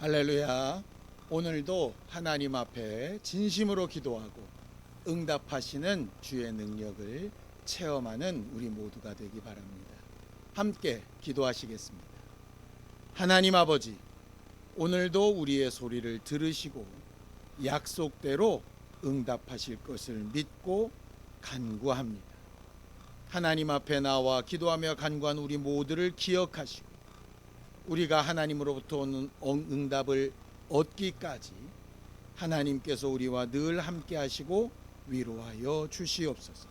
할렐루야. 오늘도 하나님 앞에 진심으로 기도하고 응답하시는 주의 능력을 체험하는 우리 모두가 되기 바랍니다. 함께 기도하시겠습니다. 하나님 아버지, 오늘도 우리의 소리를 들으시고 약속대로 응답하실 것을 믿고 간구합니다. 하나님 앞에 나와 기도하며 간구한 우리 모두를 기억하시고 우리가 하나님으로부터 오는 응답을 얻기까지 하나님께서 우리와 늘 함께 하시고 위로하여 주시옵소서.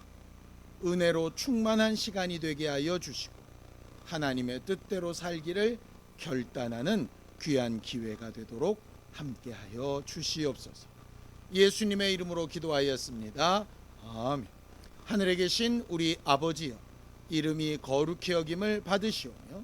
은혜로 충만한 시간이 되게 하여 주시고 하나님의 뜻대로 살기를 결단하는 귀한 기회가 되도록 함께 하여 주시옵소서. 예수님의 이름으로 기도하였습니다. 아멘. 하늘에 계신 우리 아버지여 이름이 거룩히 여김을 받으시오며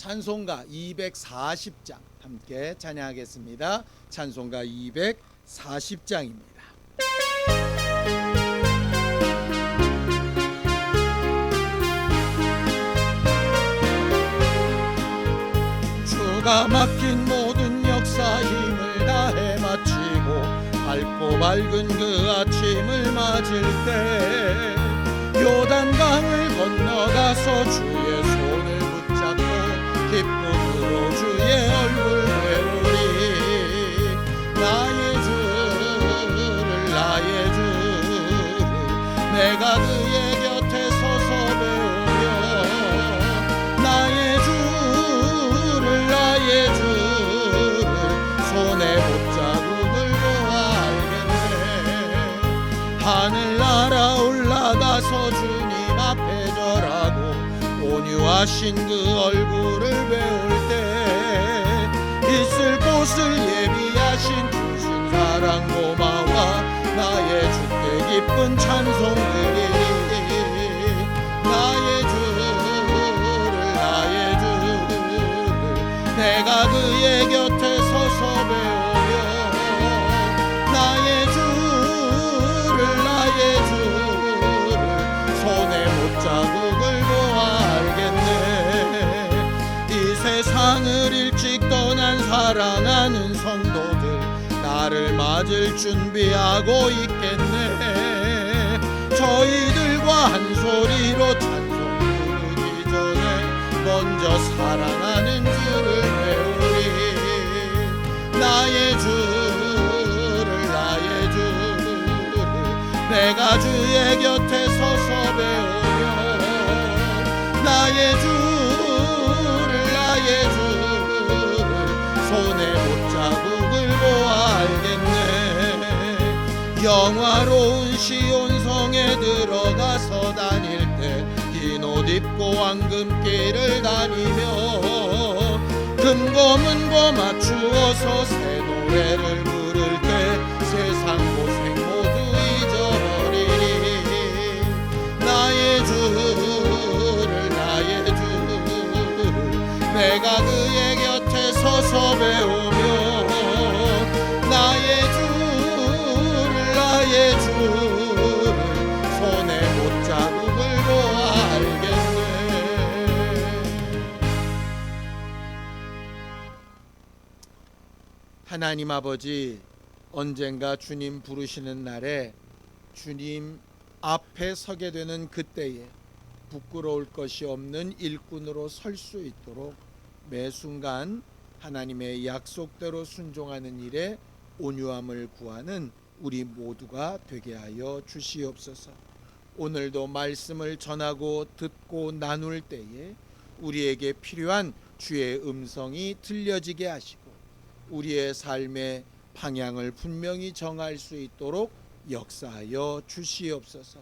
찬송가 240장 함께 찬양하겠습니다. 찬송가 240장입니다. 주가 맡긴 모든 역사 힘을 다해 마치고 밝고 밝은 그 아침을 맞을 때 요단강을 건너가서 주의 내가 그의 곁에 서서 배우며 나의 주를 나의 주를 손에 못자국을 보아 알겠네. 하늘나라 올라가서 주님 앞에 절하고 온유하신 그 얼굴을 배울 때 있을 곳을 예비하신 주신 사랑 고마워 기쁜 찬송 드리리 나의 주를 나의 주를. 내가 그의 곁에 서서 배우며 나의 주를 나의 주를. 손에 못자국을 보아 알겠네. 이 세상을 일찍 떠난 사랑하는 성도들 나를 맞을 준비하고 있겠네 저희들과 한 소리로 찬송 부르기 전에 먼저 사랑하는 주를 배우리. 나의 주를 나의 주를 내가 주의 곁에 서서 배우며 나의 주 영화로운 시온 성에 들어가서 다닐 때긴옷 입고 황금길을 다니며 금고문고 맞추어서 새 노래를 부를 때 세상 고생 모두 잊어버리리 나의 주를 나의 주를 내가 그의 곁에 서서 배우며 하나님 아버지 언젠가 주님 부르시는 날에 주님 앞에 서게 되는 그때에 부끄러울 것이 없는 일꾼으로 설 수 있도록 매 순간 하나님의 약속대로 순종하는 일에 온유함을 구하는 우리 모두가 되게 하여 주시옵소서. 오늘도 말씀을 전하고 듣고 나눌 때에 우리에게 필요한 주의 음성이 들려지게 하시고 우리의 삶의 방향을 분명히 정할 수 있도록 역사하여 주시옵소서.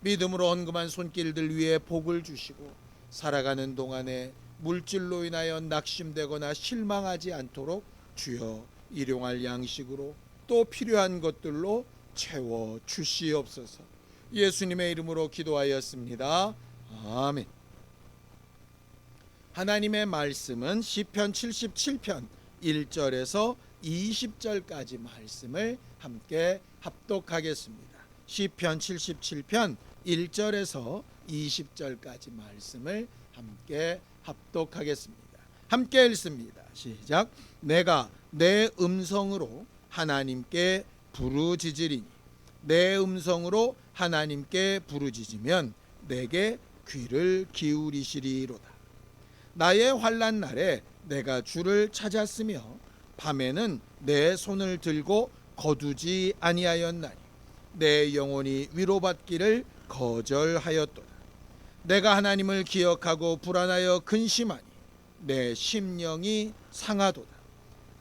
믿음으로 헌금한 손길들 위에 복을 주시고 살아가는 동안에 물질로 인하여 낙심되거나 실망하지 않도록 주여 일용할 양식으로 또 필요한 것들로 채워 주시옵소서. 예수님의 이름으로 기도하였습니다. 아멘. 하나님의 말씀은 시편 77편 1절에서 20절까지 말씀을 함께 합독하겠습니다. 시편 77편 1절에서 20절까지 말씀을 함께 합독하겠습니다. 함께 읽습니다. 시작. 내가 내 음성으로 하나님께 부르짖으리니 내 음성으로 하나님께 부르짖으면 내게 귀를 기울이시리로다. 나의 환난 날에 내가 주를 찾았으며 밤에는 내 손을 들고 거두지 아니하였나니 내 영혼이 위로받기를 거절하였도다. 내가 하나님을 기억하고 불안하여 근심하니 내 심령이 상하도다.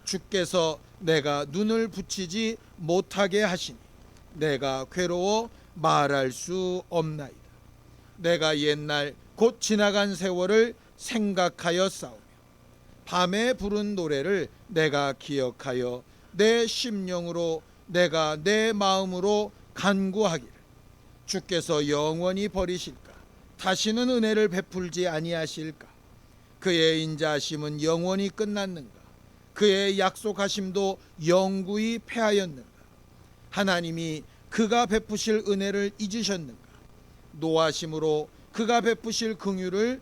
주께서 내가 눈을 붙이지 못하게 하시니 내가 괴로워 말할 수 없나이다. 내가 옛날 곧 지나간 세월을 생각하여 싸우며 밤에 부른 노래를 내가 기억하여 내 심령으로 내가 내 마음으로 간구하기를. 주께서 영원히 버리실까? 다시는 은혜를 베풀지 아니하실까? 그의 인자하심은 영원히 끝났는가? 그의 약속하심도 영구히 패하였는가? 하나님이 그가 베푸실 은혜를 잊으셨는가? 노하심으로 그가 베푸실 긍휼을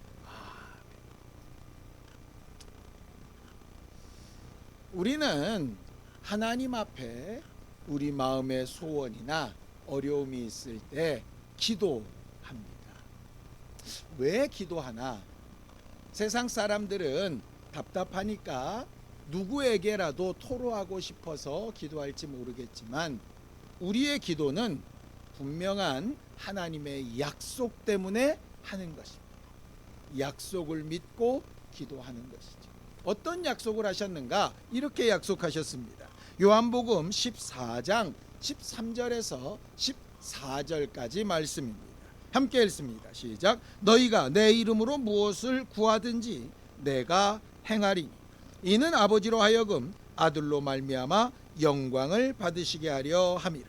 우리는 하나님 앞에 우리 마음의 소원이나 어려움이 있을 때 기도합니다. 왜 기도하나? 세상 사람들은 답답하니까 누구에게라도 토로하고 싶어서 기도할지 모르겠지만 우리의 기도는 분명한 하나님의 약속 때문에 하는 것입니다. 약속을 믿고 기도하는 것이죠. 어떤 약속을 하셨는가? 이렇게 약속하셨습니다. 요한복음 14장 13절에서 14절까지 말씀입니다. 함께 읽습니다. 시작. 너희가 내 이름으로 무엇을 구하든지 내가 행하리니 이는 아버지로 하여금 아들로 말미암아 영광을 받으시게 하려 함이라.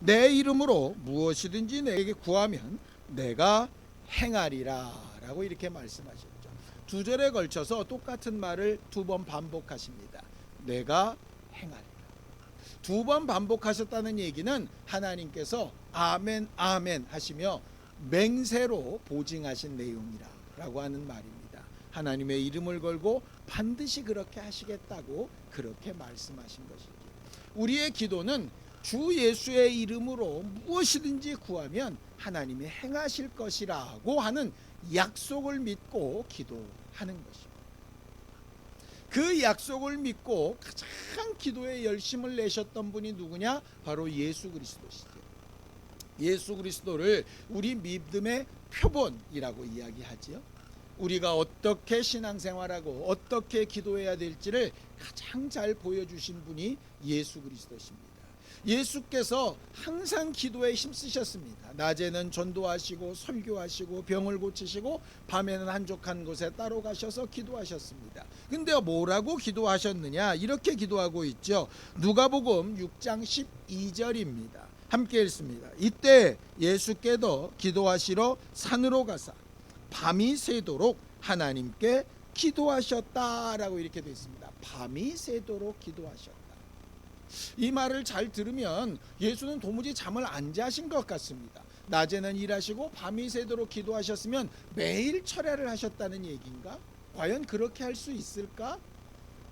내 이름으로 무엇이든지 내게 구하면 내가 행하리라라고 이렇게 말씀하셨죠. 두 절에 걸쳐서 똑같은 말을 두 번 반복하십니다. 내가 행하리라. 두 번 반복하셨다는 얘기는 하나님께서 아멘 아멘 하시며 맹세로 보증하신 내용이라고 하는 말입니다. 하나님의 이름을 걸고 반드시 그렇게 하시겠다고 그렇게 말씀하신 것이죠. 우리의 기도는 주 예수의 이름으로 무엇이든지 구하면 하나님이 행하실 것이라고 하는 약속을 믿고 기도하는 것입니다. 그 약속을 믿고 가장 기도에 열심을 내셨던 분이 누구냐? 바로 예수 그리스도시죠. 예수 그리스도를 우리 믿음의 표본이라고 이야기하지요. 우리가 어떻게 신앙생활하고 어떻게 기도해야 될지를 가장 잘 보여주신 분이 예수 그리스도십니다. 예수께서 항상 기도에 힘쓰셨습니다. 낮에는 전도하시고 설교하시고 병을 고치시고 밤에는 한적한 곳에 따로 가셔서 기도하셨습니다. 근데 뭐라고 기도하셨느냐? 이렇게 기도하고 있죠. 누가복음 6장 12절입니다. 함께 읽습니다. 이때 예수께도 기도하시러 산으로 가사 밤이 새도록 하나님께 기도하셨다라고 이렇게 되어 있습니다. 밤이 새도록 기도하셨다. 이 말을 잘 들으면 예수는 도무지 잠을 안 자신 것 같습니다. 낮에는 일하시고 밤이 새도록 기도하셨으면 매일 철야를 하셨다는 얘기인가? 과연 그렇게 할 수 있을까?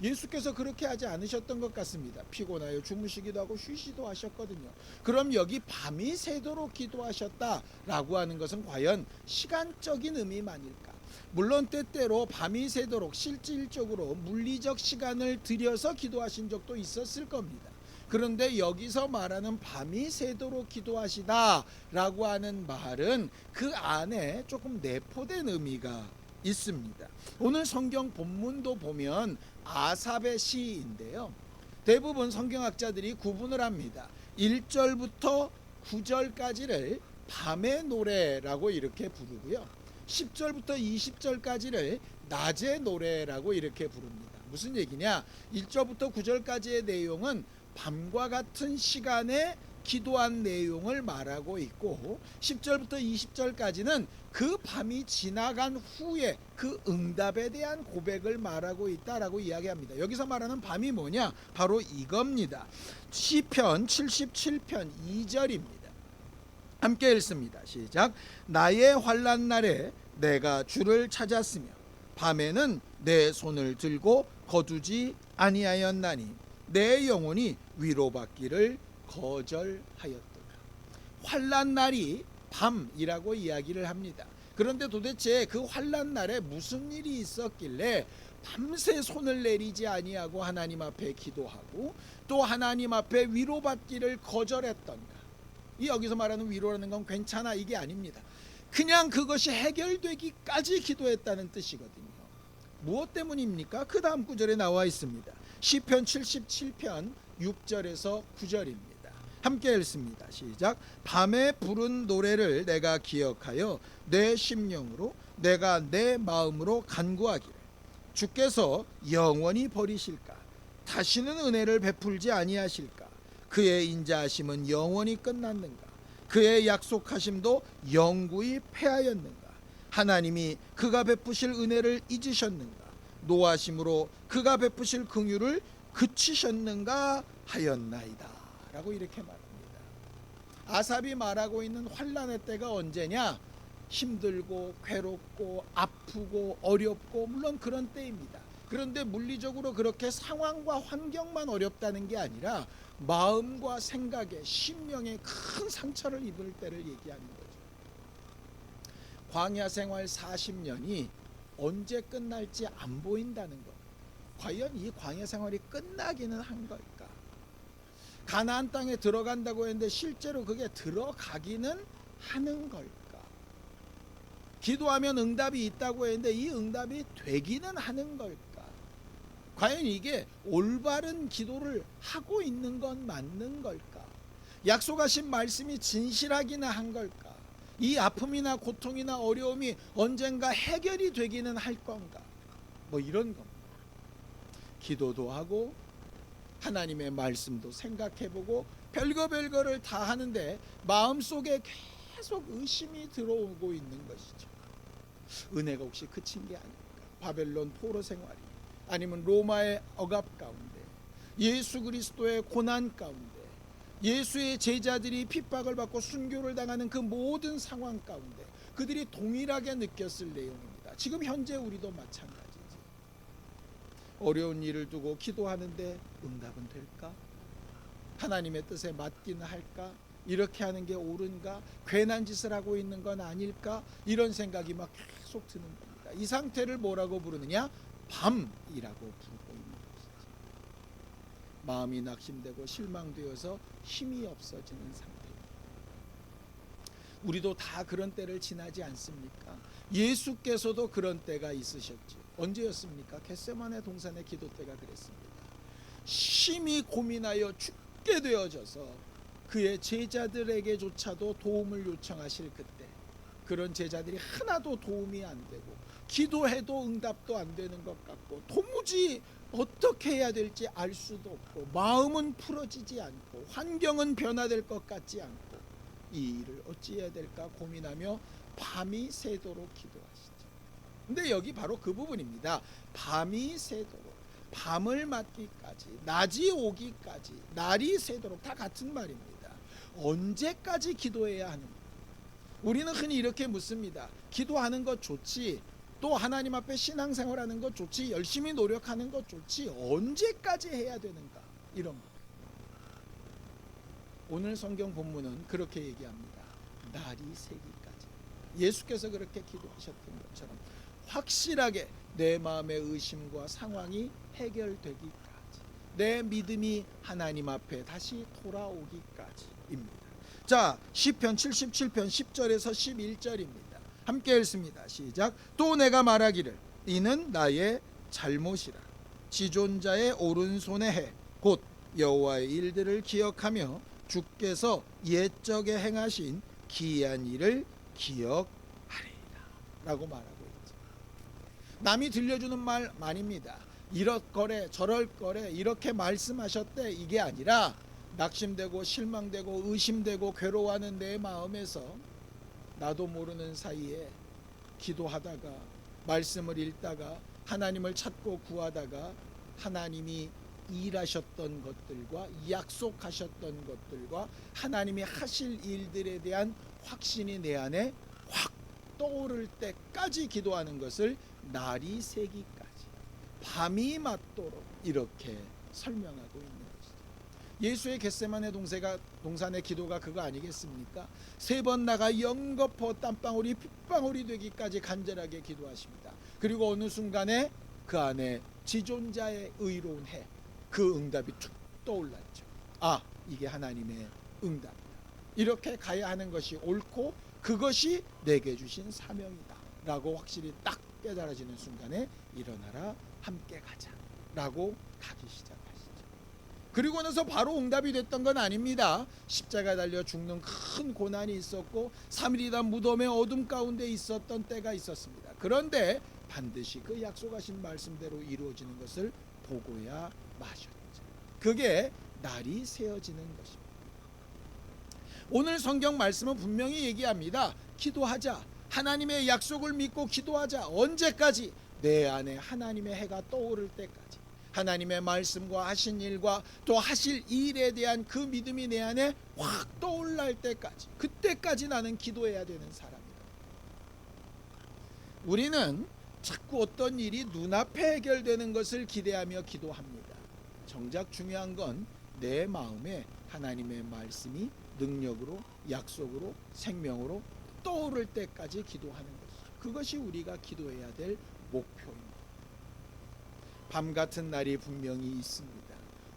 예수께서 그렇게 하지 않으셨던 것 같습니다. 피곤하여 주무시기도 하고 쉬시도 하셨거든요. 그럼 여기 밤이 새도록 기도하셨다라고 하는 것은 과연 시간적인 의미만일까? 물론 때때로 밤이 새도록 실질적으로 물리적 시간을 들여서 기도하신 적도 있었을 겁니다. 그런데 여기서 말하는 밤이 새도록 기도하시다라고 하는 말은 그 안에 조금 내포된 의미가 있습니다. 오늘 성경 본문도 보면 아삽의 시인데요. 대부분 성경학자들이 구분을 합니다. 1절부터 9절까지를 밤의 노래라고 이렇게 부르고요. 10절부터 20절까지를 낮의 노래라고 이렇게 부릅니다. 무슨 얘기냐? 1절부터 9절까지의 내용은 밤과 같은 시간에 기도한 내용을 말하고 있고 10절부터 20절까지는 그 밤이 지나간 후에 그 응답에 대한 고백을 말하고 있다라고 이야기합니다. 여기서 말하는 밤이 뭐냐? 바로 이겁니다. 시편 77편 2절입니다. 함께 읽습니다. 시작. 나의 환난 날에 내가 주를 찾았으며 밤에는 내 손을 들고 거두지 아니하였나니 내 영혼이 위로받기를 거절하였도다. 환난 날이 밤이라고 이야기를 합니다. 그런데 도대체 그 환난 날에 무슨 일이 있었길래 밤새 손을 내리지 아니하고 하나님 앞에 기도하고 또 하나님 앞에 위로받기를 거절했던가? 이 여기서 말하는 위로라는 건 괜찮아 이게 아닙니다. 그냥 그것이 해결되기까지 기도했다는 뜻이거든요. 무엇 때문입니까? 그 다음 구절에 나와 있습니다. 시편 77편 6절에서 9절입니다. 함께 읽습니다. 시작. 밤에 부른 노래를 내가 기억하여 내 심령으로 내가 내 마음으로 간구하기를 주께서 영원히 버리실까 다시는 은혜를 베풀지 아니하실까 그의 인자하심은 영원히 끝났는가 그의 약속하심도 영구히 패하였는가 하나님이 그가 베푸실 은혜를 잊으셨는가 노하심으로 그가 베푸실 긍휼을 그치셨는가 하였나이다. 라고 이렇게 말합니다. 아삽이 말하고 있는 환란의 때가 언제냐? 힘들고 괴롭고 아프고 어렵고 물론 그런 때입니다. 그런데 물리적으로 그렇게 상황과 환경만 어렵다는 게 아니라 마음과 생각에 심령에 큰 상처를 입을 때를 얘기하는 거죠. 광야 생활 40년이 언제 끝날지 안 보인다는 것. 과연 이 광야 생활이 끝나기는 한 걸까? 가나안 땅에 들어간다고 했는데 실제로 그게 들어가기는 하는 걸까? 기도하면 응답이 있다고 했는데 이 응답이 되기는 하는 걸까? 과연 이게 올바른 기도를 하고 있는 건 맞는 걸까? 약속하신 말씀이 진실하기는 한 걸까? 이 아픔이나 고통이나 어려움이 언젠가 해결이 되기는 할 건가? 뭐 이런 겁니다. 기도도 하고 하나님의 말씀도 생각해보고 별거 별거를 다 하는데 마음속에 계속 의심이 들어오고 있는 것이죠. 은혜가 혹시 그친 게 아닐까? 바벨론 포로 생활이 아니면 로마의 억압 가운데 예수 그리스도의 고난 가운데 예수의 제자들이 핍박을 받고 순교를 당하는 그 모든 상황 가운데 그들이 동일하게 느꼈을 내용입니다. 지금 현재 우리도 마찬가지지. 어려운 일을 두고 기도하는데 응답은 될까? 하나님의 뜻에 맞기는 할까? 이렇게 하는 게 옳은가? 괜한 짓을 하고 있는 건 아닐까? 이런 생각이 막 계속 드는 겁니다. 이 상태를 뭐라고 부르느냐? 밤이라고 것이지. 마음이 낙심되고 실망되어서 힘이 없어지는 상태입니다. 우리도 다 그런 때를 지나지 않습니까? 예수께서도 그런 때가 있으셨죠. 언제였습니까? 겟세마네 동산의 기도 때가 그랬습니다. 심히 고민하여 죽고 굳게 되어져서 그의 제자들에게조차도 도움을 요청하실 그때 그런 제자들이 하나도 도움이 안 되고 기도해도 응답도 안 되는 것 같고 도무지 어떻게 해야 될지 알 수도 없고 마음은 풀어지지 않고 환경은 변화될 것 같지 않고 이 일을 어찌해야 될까 고민하며 밤이 새도록 기도하시죠. 근데 여기 바로 그 부분입니다. 밤이 새도록 밤을 맞기까지 낮이 오기까지 날이 새도록 다 같은 말입니다. 언제까지 기도해야 하는가? 우리는 흔히 이렇게 묻습니다. 기도하는 것 좋지. 또 하나님 앞에 신앙생활하는 것 좋지. 열심히 노력하는 것 좋지. 언제까지 해야 되는가? 이런 거. 오늘 성경 본문은 그렇게 얘기합니다. 날이 새기까지. 예수께서 그렇게 기도하셨던 것처럼 확실하게 내 마음의 의심과 상황이 해결되기까지 내 믿음이 하나님 앞에 다시 돌아오기까지입니다. 자, 시편 77편 10절에서 11절입니다. 함께 읽습니다. 시작. 또 내가 말하기를 이는 나의 잘못이라. 지존자의 오른손에 해곧 여호와의 일들을 기억하며 주께서 옛적에 행하신 기이한 일을 기억하리라. 라고 말하고 있죠. 남이 들려주는 말 아닙니다. 이럴 거래 저럴 거래 이렇게 말씀하셨대 이게 아니라 낙심되고 실망되고 의심되고 괴로워하는 내 마음에서 나도 모르는 사이에 기도하다가 말씀을 읽다가 하나님을 찾고 구하다가 하나님이 일하셨던 것들과 약속하셨던 것들과 하나님이 하실 일들에 대한 확신이 내 안에 확 떠오를 때까지 기도하는 것을 날이 새기까지 밤이 맞도록 이렇게 설명하고 있는. 예수의 겟세만의 동세가 동산의 기도가 그거 아니겠습니까? 세 번 나가 영거포 땀방울이 핏방울이 되기까지 간절하게 기도하십니다. 그리고 어느 순간에 그 안에 지존자의 의로운 해 그 응답이 툭 떠올랐죠. 아 이게 하나님의 응답이다. 이렇게 가야 하는 것이 옳고 그것이 내게 주신 사명이다라고 확실히 딱 깨달아지는 순간에 일어나라 함께 가자라고 가기 시작하시죠. 그리고 나서 바로 응답이 됐던 건 아닙니다. 십자가 달려 죽는 큰 고난이 있었고 3일이다 무덤의 어둠 가운데 있었던 때가 있었습니다. 그런데 반드시 그 약속하신 말씀대로 이루어지는 것을 보고야 마셨죠. 그게 날이 새어지는 것입니다. 오늘 성경 말씀은 분명히 얘기합니다. 기도하자. 하나님의 약속을 믿고 기도하자. 언제까지? 내 안에 하나님의 해가 떠오를 때까지. 하나님의 말씀과 하신 일과 또 하실 일에 대한 그 믿음이 내 안에 확 떠올랄 때까지. 그때까지 나는 기도해야 되는 사람이다. 우리는 자꾸 어떤 일이 눈앞에 해결되는 것을 기대하며 기도합니다. 정작 중요한 건 내 마음에 하나님의 말씀이 능력으로 약속으로 생명으로 떠오를 때까지 기도하는 것이죠. 그것이 우리가 기도해야 될 목표입니다. 밤 같은 날이 분명히 있습니다.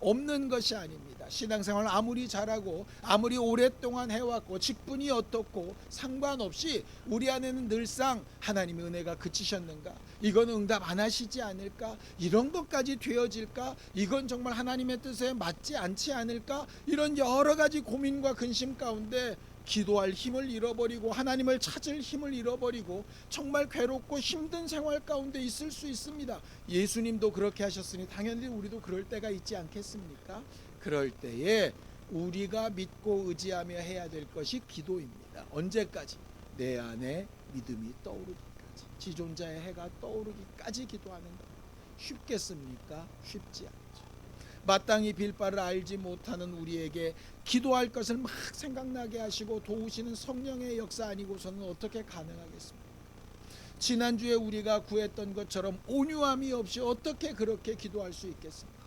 없는 것이 아닙니다. 신앙생활 아무리 잘하고 아무리 오랫동안 해왔고 직분이 어떻고 상관없이 우리 안에는 늘상 하나님의 은혜가 그치셨는가? 이건 응답 안 하시지 않을까? 이런 것까지 되어질까? 이건 정말 하나님의 뜻에 맞지 않지 않을까? 이런 여러 가지 고민과 근심 가운데 기도할 힘을 잃어버리고 하나님을 찾을 힘을 잃어버리고 정말 괴롭고 힘든 생활 가운데 있을 수 있습니다. 예수님도 그렇게 하셨으니 당연히 우리도 그럴 때가 있지 않겠습니까? 그럴 때에 우리가 믿고 의지하며 해야 될 것이 기도입니다. 언제까지? 내 안에 믿음이 떠오르기까지 지존자의 해가 떠오르기까지 기도하는 것 쉽겠습니까? 쉽지 않죠. 마땅히 빌 바를 알지 못하는 우리에게 기도할 것을 막 생각나게 하시고 도우시는 성령의 역사 아니고서는 어떻게 가능하겠습니까? 지난주에 우리가 구했던 것처럼 온유함이 없이 어떻게 그렇게 기도할 수 있겠습니까?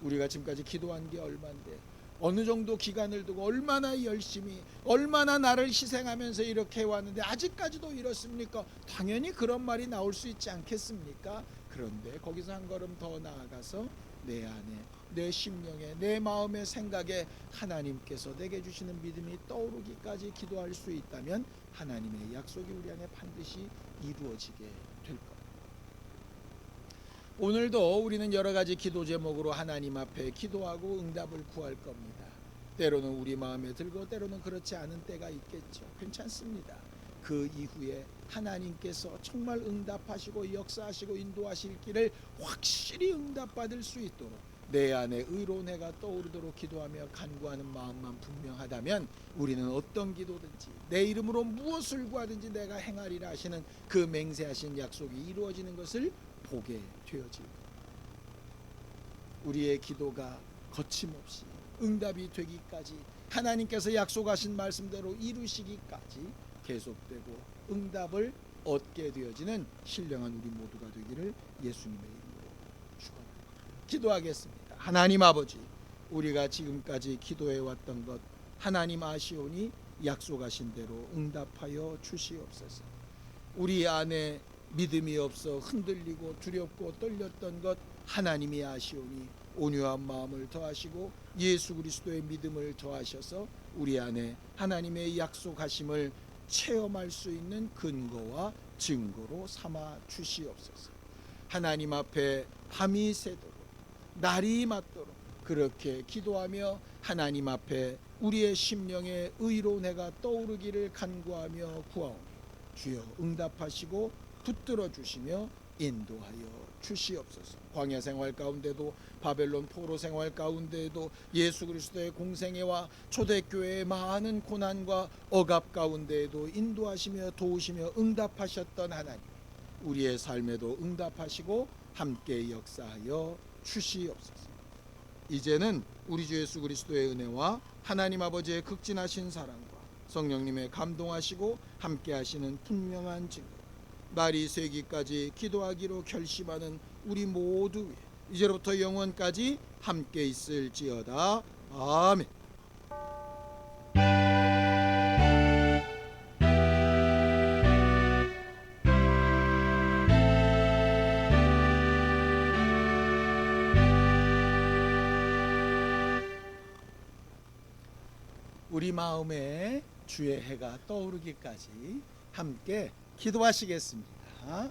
우리가 지금까지 기도한 게 얼마인데 어느 정도 기간을 두고 얼마나 열심히 얼마나 나를 희생하면서 이렇게 해왔는데 아직까지도 이렇습니까? 당연히 그런 말이 나올 수 있지 않겠습니까? 그런데 거기서 한 걸음 더 나아가서 내 안에 내 심령에 내 마음의 생각에 하나님께서 내게 주시는 믿음이 떠오르기까지 기도할 수 있다면 하나님의 약속이 우리 안에 반드시 이루어지게 될 겁니다. 오늘도 우리는 여러 가지 기도 제목으로 하나님 앞에 기도하고 응답을 구할 겁니다. 때로는 우리 마음에 들고 때로는 그렇지 않은 때가 있겠죠. 괜찮습니다. 그 이후에 하나님께서 정말 응답하시고 역사하시고 인도하실 길을 확실히 응답받을 수 있도록 내 안에 의로운 해가 떠오르도록 기도하며 간구하는 마음만 분명하다면 우리는 어떤 기도든지 내 이름으로 무엇을 구하든지 내가 행하리라 하시는 그 맹세하신 약속이 이루어지는 것을 보게 되어질. 우리의 기도가 거침없이 응답이 되기까지 하나님께서 약속하신 말씀대로 이루시기까지 계속되고 응답을 얻게 되어지는 신령한 우리 모두가 되기를 예수님의 이름으로 축원합니다. 기도하겠습니다. 하나님 아버지, 우리가 지금까지 기도해 왔던 것 하나님 아시오니 약속하신 대로 응답하여 주시옵소서. 우리 안에 믿음이 없어 흔들리고 두렵고 떨렸던 것 하나님이 아시오니 온유한 마음을 더하시고 예수 그리스도의 믿음을 더하셔서 우리 안에 하나님의 약속하심을 체험할 수 있는 근거와 증거로 삼아 주시옵소서. 하나님 앞에 밤이 새도록 날이 맞도록 그렇게 기도하며 하나님 앞에 우리의 심령에 의로운 해가 떠오르기를 간구하며 구하오니 주여 응답하시고 붙들어 주시며 인도하여 주시옵소서. 광야 생활 가운데도 바벨론 포로 생활 가운데에도 예수 그리스도의 공생애와 초대교회의 많은 고난과 억압 가운데에도 인도하시며 도우시며 응답하셨던 하나님 우리의 삶에도 응답하시고 함께 역사하여 주시옵소서. 이제는 우리 주 예수 그리스도의 은혜와 하나님 아버지의 극진하신 사랑과 성령님의 감동하시고 함께 하시는 분명한 증거 날이 새기까지 기도하기로 결심하는 우리 모두 위에 이제로부터 영원까지 함께 있을지어다 아멘. 우리 마음에 주의 해가 떠오르기까지 함께 기도하시겠습니다.